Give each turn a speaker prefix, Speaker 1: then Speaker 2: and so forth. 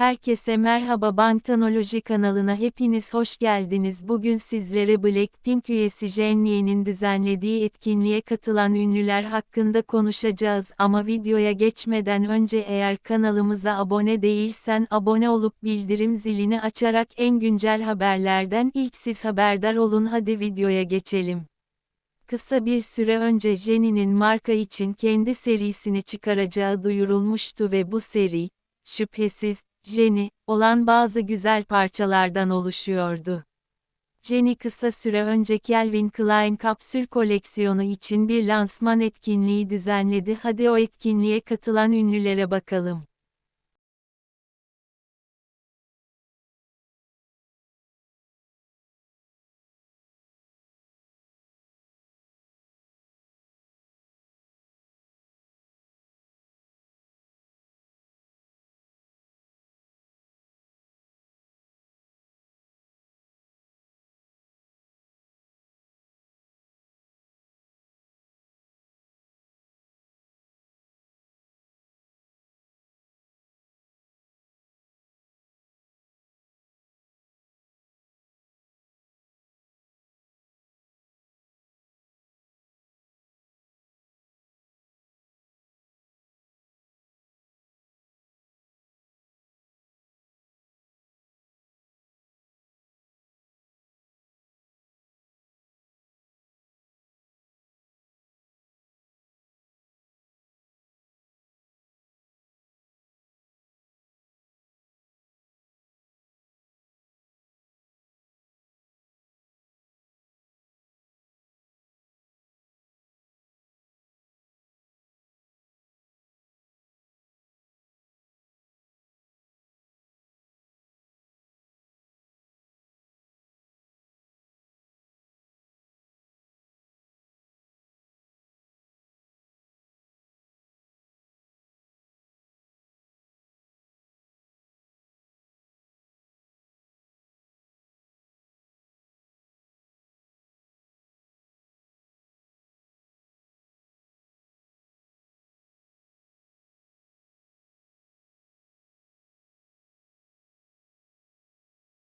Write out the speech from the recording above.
Speaker 1: Herkese merhaba Bangtanoloji kanalına hepiniz hoş geldiniz. Bugün sizlere Blackpink üyesi Jennie'nin düzenlediği etkinliğe katılan ünlüler hakkında konuşacağız ama videoya geçmeden önce eğer kanalımıza abone değilsen abone olup bildirim zilini açarak en güncel haberlerden ilk siz haberdar olun hadi videoya geçelim. Kısa bir süre önce Jennie'nin marka için kendi serisini çıkaracağı duyurulmuştu ve bu seri, şüphesiz, Jenny, olan bazı güzel parçalardan oluşuyordu. Jenny kısa süre önce Calvin Klein kapsül koleksiyonu için bir lansman etkinliği düzenledi. Hadi o etkinliğe katılan ünlülere bakalım.